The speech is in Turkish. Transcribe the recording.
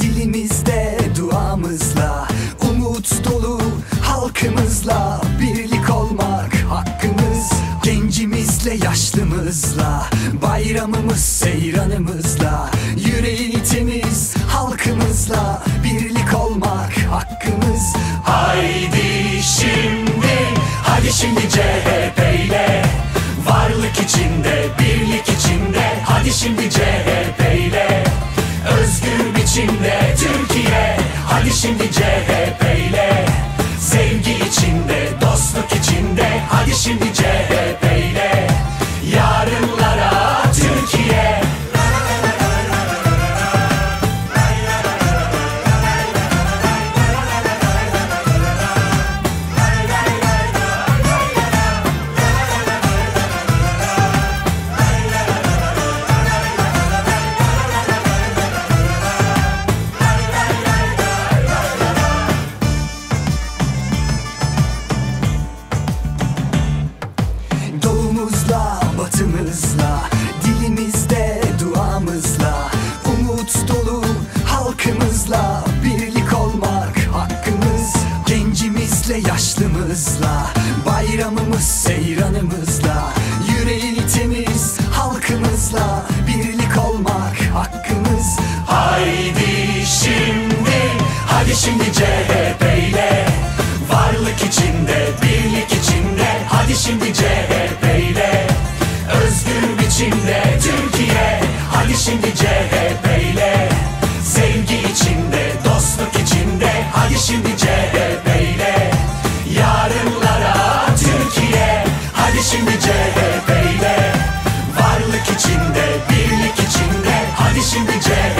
Dilimizde duamızla Umut dolu halkımızla Birlik olmak hakkımız. Gencimizle yaşlımızla Bayramımız seyranımızla Yüreği temiz halkımızla Birlik olmak hakkımız. Haydi şimdi Hadi şimdi CHP ile. Varlık içinde, birlik içinde. Hadi şimdi CHP şimdi CHP halkımızla Birlik olmak hakkımız. Gencimizle, yaşlımızla Bayramımız, seyranımızla Yüreği temiz halkımızla Birlik olmak hakkımız. Haydi şimdi, hadi şimdi CHP ile. Varlık içinde, birlik içinde Hadi şimdi CHP ile. Özgür biçimde Türkiye. Hadi şimdi CHP Haydi şimdi CHP'yle yarınlara Türkiye. Haydi şimdi CHP'yle varlık içinde, birlik içinde. Hadi şimdi CHP.